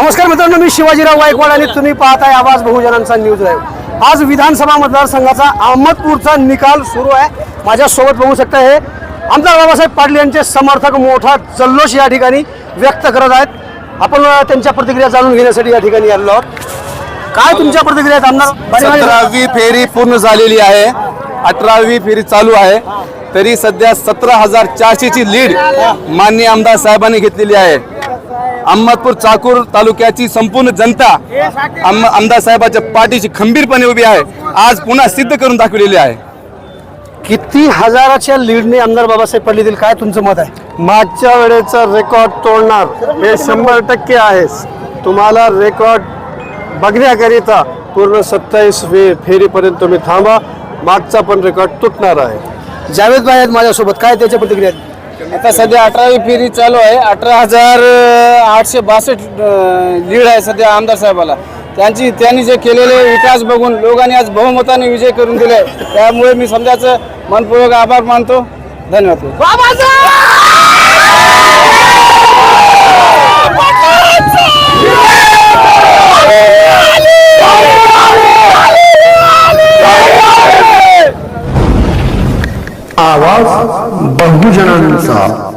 नमस्कार मित्रांनो मी शिवाजीराव गायकवाड आणि तुम्ही पाहताय आवाज बहुजनांचा न्यूज आहे आज विधानसभा मतदारसंघाचा अहमदपूरचा निकाल सुरू आहे. माझ्यासोबत बघू शकता हे आमदार बाबासाहेब पाटील यांचे समर्थक मोठा जल्लोष या ठिकाणी व्यक्त करत आहेत. आपण त्यांच्या प्रतिक्रिया जाणून घेण्यासाठी या ठिकाणी आलेलो आहोत. काय तुमच्या प्रतिक्रिया आहेत आमदार? पाटील? फेरी पूर्ण झालेली आहे. अठरावी फेरी चालू आहे. तरी सध्या सतरा हजार चारशेची लीड माननीय आमदार साहेबांनी घेतलेली आहे. अहमदपूर चाकूर तालुक्याची संपूर्ण जनता आम- आमदार साहेबाच्या पाठीशी खंबीरपणे उभी आहे. आज पुन्हा सिद्ध करून दाखवलेली आहे. किती हजाराच्या लीडने आमदार बाबासाहेब पाटील येतील काय तुमचं मत आहे? मागच्या वेळेचा रेकॉर्ड तोडणार हे शंभर टक्के आहे तुम्हाला रेकॉर्ड बघण्याकरिता पूर्ण सत्तावीस फे फेरीपर्यंत तुम्ही थांबा. मागचा पण रेकॉर्ड तुटणार आहे. जावेद भाई आहेत माझ्यासोबत. काय त्याच्या प्रतिक्रिया? आहेत आता सध्या अठरावी फेरी चालू आहे. अठरा हजार आठशे बासष्ट लीड आहे सध्या आमदार साहेबाला. त्यांची त्यांनी जे केलेले विकास बघून लोकांनी आज बहुमताने विजय करून दिले. त्यामुळे मी समजाचं मनपूर्वक आभार मानतो. धन्यवाद. आवाज बहुजनांचा.